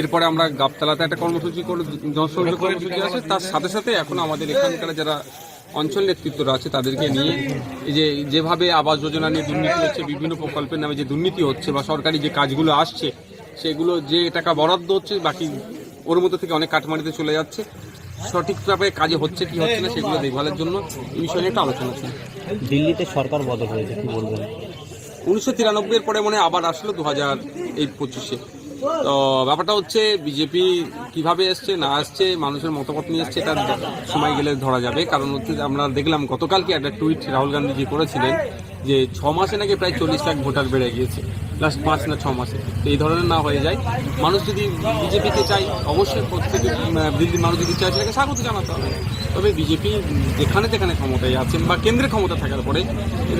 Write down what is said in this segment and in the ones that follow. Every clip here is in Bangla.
এরপরে আমরা গাবতলাতে একটা কর্মসূচি করে জনসংযোগ কর্মসূচি আছে। তার সাথে সাথে এখন আমাদের এখানকার যারা অঞ্চল নেতৃত্বরা আছে তাদেরকে নিয়ে এই যে যেভাবে আবাস যোজনা নিয়ে দুর্নীতি হচ্ছে বিভিন্ন প্রকল্পের নামে যে দুর্নীতি হচ্ছে বা সরকারি যে কাজগুলো আসছে সেগুলো যে টাকা বরাদ্দ হচ্ছে বাকি ওর মধ্যে থেকে অনেক কাটমানিতে চলে যাচ্ছে। সঠিকভাবে কাজে হচ্ছে কি হচ্ছে না সেগুলো দেখভালের জন্য এই বিষয়ে নিয়ে একটা আলোচনা ছিল দিল্লিতে সরকার বদল হয়েছে কি বলবেন? উনিশশো তিরানব্বই পরে মনে হয় আবার আসলো দু হাজার এই পঁচিশে। তো ব্যাপারটা হচ্ছে বিজেপি কীভাবে এসছে, না আসছে মানুষের মতামত নিয়ে এসছে, তার সময় গেলে ধরা যাবে। কারণ হচ্ছে আমরা দেখলাম, গতকালকে একটা টুইট রাহুল গান্ধীজি করেছিলেন যে ছ মাসে নাকি প্রায় চল্লিশ লাখ ভোটার বেড়ে গিয়েছে। লাস্ট পাঁচ না ছ মাসে। তো এই ধরনের না হয়ে যায়। মানুষ যদি বিজেপিতে চাই অবশ্যই প্রত্যেকে দিল্লির মানুষ যদি চায়, সেটাকে স্বাগত জানাতে হবে। তবে বিজেপি যেখানে যেখানে ক্ষমতায় আছেন বা কেন্দ্রে ক্ষমতা থাকার পরে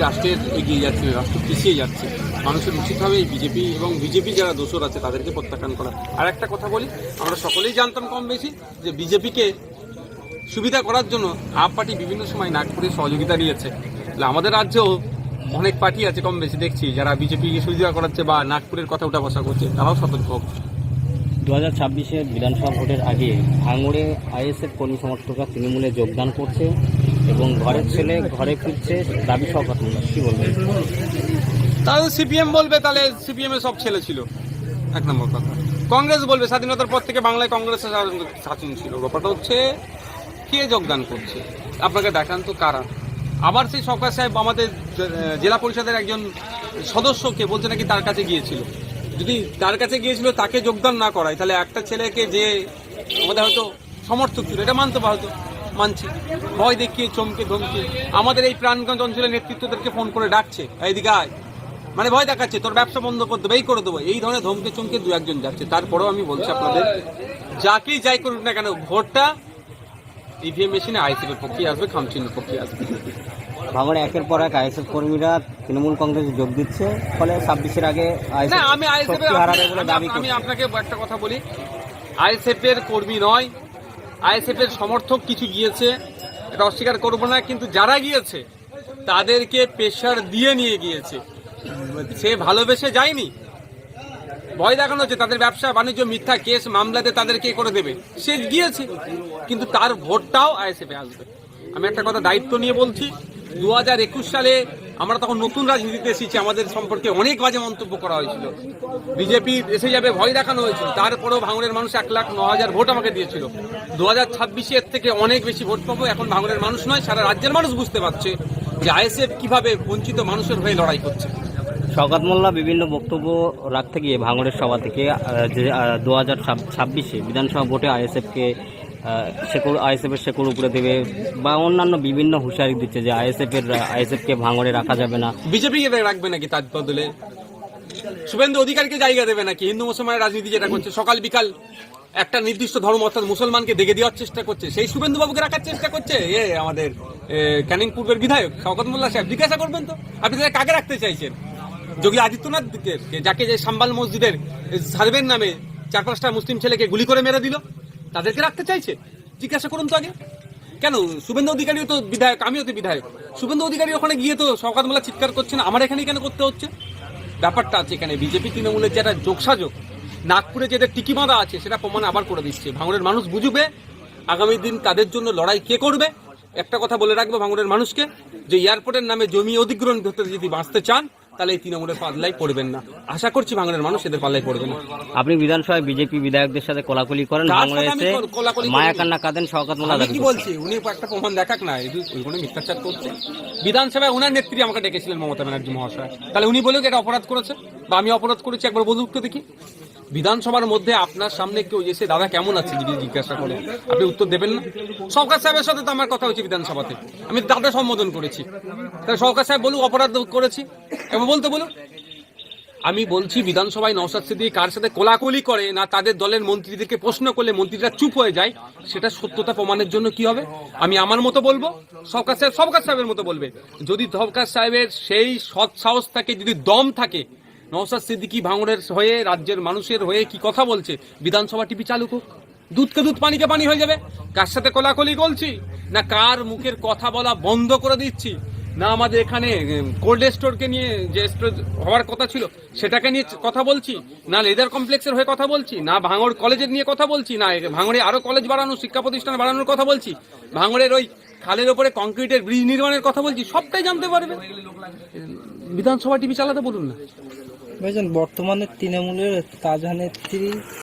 রাষ্ট্রের এগিয়ে যাচ্ছে, রাষ্ট্র পিছিয়ে যাচ্ছে। মানুষের উচিত হবে এই বিজেপি এবং বিজেপি যারা দোষর আছে, তাদেরকে প্রত্যাখ্যান করা। আর একটা কথা বলি, আমরা সকলেই জানতাম কম বেশি যে বিজেপিকে সুবিধা করার জন্য আপ পার্টি বিভিন্ন সময় নাগপুরে সহযোগিতা নিয়েছে। আমাদের রাজ্যেও অনেক পার্টি আছে কম বেশি, দেখছি, যারা বিজেপিকে সুবিধা করাচ্ছে বা নাগপুরের কথা উঠা বসা করছে, তারাও সতর্ক হোক। দু হাজার ছাব্বিশে বিধানসভা ভোটের আগে ভাঙড়ে আইএসএফ কর্মী সমর্থকরা তৃণমূলে যোগদান করছে এবং ঘরের ছেলে ঘরে ফিরছে, দাবি শওকত মোল্লা কি বলবেন? তাহলে সিপিএম বলবে তাহলে সিপিএম এর সব ছেলে ছিল। এক নম্বর কথা। কংগ্রেস বলবে, স্বাধীনতার পর থেকে বাংলায় কংগ্রেসের শাসন- ছিল। ব্যাপারটা হচ্ছে, কে যোগদান করছে? আপনাকে দেখান তো কারা। আবার সেই সরকার সাহেব আমাদের জেলা পরিষদের একজন সদস্যকে বলছে নাকি তার কাছে গিয়েছিল। যদি তার কাছে গিয়েছিল, তাকে যোগদান না করায়, তাহলে একটা ছেলেকে যে আমাদের হয়তো সমর্থক ছিল, এটা মানতে পারতো মানছি। ভয় দেখিয়ে চমকে ধমকে। আমাদের এই প্রাণগঞ্জ অঞ্চলের নেতৃত্বদেরকে ফোন করে ডাকছে, এইদিকে আয়। মানে ভয় দেখাচ্ছে তোর ব্যবসা বন্ধ করে দেবো এই করে দেবো। এই ধরনের ধমকে চমকে দু একজন যাচ্ছে। তারপরেও আমি বলছি আপনাদের যাকেই যাই করুক না কেন ভোটটা ইভিএম মেশিনে আইসিপির পক্ষে আসবে খামচিনের পক্ষে আসবে। ভাঙড়ে একের পর এক আইএসএফ কর্মীরা তৃণমূল কংগ্রেসে যোগ দিচ্ছে ফলে ছাব্বিশের আগে আমি আমি আপনাকে একটা কথা বলি। আইএসএফ এর কর্মী নয় আইএসএফ এর সমর্থক কিছু গিয়েছে এটা অস্বীকার করব না কিন্তু যারা গিয়েছে তাদেরকে প্রেশার দিয়ে নিয়ে গিয়েছে। সে ভালোবেসে যায়নি। ভয় দেখানো হচ্ছে, তাদের ব্যবসা, বাণিজ্য, মিথ্যা কেস, মামলাতে তাদেরকে করে দেবে? সে গিয়েছে, কিন্তু তার ভোটটাও আইএসএফ আসবে। আমি একটা কথা দায়িত্ব নিয়ে বলছি দু হাজার একুশ সালে আমরা তখন নতুন রাজনীতিতে এসেছি, আমাদের সম্পর্কে অনেক বাজে মন্তব্য করা হয়েছিল। বিজেপি এসে যাবে, ভয় দেখানো হয়েছিল। তারপরেও ভাঙড়ের মানুষ এক লাখ ন হাজার ভোট আমাকে দিয়েছিল। দু হাজার ছাব্বিশে এর থেকে অনেক বেশি ভোট পাবো, এখন ভাঙড়ের মানুষ নয়, সারা রাজ্যের মানুষ বুঝতে পারছে যে আইএসএফ কীভাবে বঞ্চিত মানুষের হয়ে লড়াই করছে। শওকত মোল্লা বিভিন্ন বক্তব্য রাখতে গিয়ে ভাঙড়ের সভা থেকে যে দু হাজার ছাব্বিশে বিধানসভা ভোটে আইএসএফকে শেকড়, আইএসএফের শেকড় উপরে দেবে বা অন্যান্য বিভিন্ন হুঁশিয়ারি দিচ্ছে যে আইএসএফের, আইএসএফকে ভাঙড়ে রাখা যাবে না। বিজেপি রাখবে নাকি তার বদলে? শুভেন্দু অধিকারীকে জায়গা দেবে নাকি? হিন্দু মুসলমানের রাজনীতি যেটা করছে, সকাল বিকাল একটা নির্দিষ্ট ধর্ম অর্থাৎ মুসলমানকে দেখে দেওয়ার চেষ্টা করছে। সেই শুভেন্দু বাবুকে রাখার চেষ্টা করছে? এ, আমাদের ক্যানিং পূর্বের বিধায়ক শওকত মোল্লা সাহেব, জিজ্ঞাসা করবেন তো? আপনি কাকে রাখতে চাইছেন? যোগী আদিত্যনাথ যাকে যে সাম্বাল মসজিদের সার্ভের নামে চার পাঁচটা মুসলিম ছেলেকে গুলি করে মেরে দিল, তাদেরকে রাখতে চাইছে? জিজ্ঞাসা করুন তো আগে। কেন? শুভেন্দু অধিকারীও তো বিধায়ক, আমিও তো বিধায়ক। শুভেন্দু অধিকারী ওখানে গিয়ে তো মোল্লা চিৎকার করছে না, আমার এখানে কেন করতে হচ্ছে? ব্যাপারটা আছে এখানে, বিজেপি, তৃণমূলের যেটা যোগসাযোগ নাগপুরে যেটা টিকি বাঁধা আছে, সেটা প্রমাণ আবার করে দিচ্ছে। ভাঙড়ের মানুষ বুঝবে আগামী দিন তাদের জন্য লড়াই কে করবে। একটা কথা বলে রাখব ভাঙড়ের মানুষকে, যে এয়ারপোর্টের নামে জমি অধিগ্রহণ করতে যদি বাঁচতে চান তাহলে এই তৃণমূলের পাল্লাই পড়বেন না। আশা করছি বাংলার মানুষ এদের পাল্লাই পড়বে না। আপনি বিধানসভায় বিজেপি বিধায়কদের সাথে কোলাকুলি করেন কার ভাঙড়ে সাথে আমি এসে কল- কোলাকুলি মায়া কান্না কাঁদেন শওকত মোল্লা কি। বলছি? উনি একটা প্রমাণ দেখাক না এই কোনো মিথ্যাচার করছে। বিধানসভায় ওনার নেত্রী আমাকে ডেকেছিলেন মমতা ব্যানার্জি মহাশয়। তাহলে উনি বলেও এটা অপরাধ করেছে? বা আমি অপরাধ করেছি? একবার বলুক তো দেখি। বিধানসভার মধ্যে আপনার সামনে কেউ এসে, দাদা, কেমন আছে জিজ্ঞাসা করে, আপনি উত্তর দেবেন না। সরকার সাহেবের সাথে তো আমার কথা হয়েছে বিধানসভাতে। আমি দাদা সম্বোধন করেছি। তাহলে সরকার সাহেব বলুক, অপরাধ করেছি। এবার বলতে বলুক, আমি বলছি, বিধানসভায় নওশাদ সিদ্দিকী কার সাথে কোলাকুলি করে, না তাদের দলের মন্ত্রীদেরকে প্রশ্ন করলে মন্ত্রীরা চুপ হয়ে যায়, সেটা সত্যতা প্রমাণের জন্য কি হবে? আমি আমার মতো বলব? সরকার সাহেব, সরকার সাহেবের মতো বলবে। যদি সরকার সাহেবের সেই সৎ সাহস থাকে, যদি দম থাকে নওশাদ সিদ্দিকী ভাঙড়ের হয়ে, রাজ্যের মানুষের হয়ে কি কথা বলছে? বিধানসভা টিভি চালু হোক দুধকে দুধ পানিকে পানি হয়ে যাবে। কার সাথে কোলাকুলি করছি? না কার মুখের কথা বলা বন্ধ করে দিচ্ছি? না আমাদের এখানে কোল্ড স্টোরকে নিয়ে যে স্টোর হওয়ার কথা ছিল, সেটাকে নিয়ে কথা বলছি? না লেদার কমপ্লেক্সের হয়ে কথা বলছি? না ভাঙড় কলেজের নিয়ে কথা বলছি? না ভাঙড়ে আরও কলেজ বাড়ানো, শিক্ষা প্রতিষ্ঠান বাড়ানোর কথা বলছি? ভাঙড়ের ওই খালের ওপরে কংক্রিটের ব্রিজ নির্মাণের কথা বলছি? সবটাই জানতে পারবে। বিধানসভা টিভি চালাতে বলুন না। বর্তমানে তৃণমূলের তাজা নেত্রী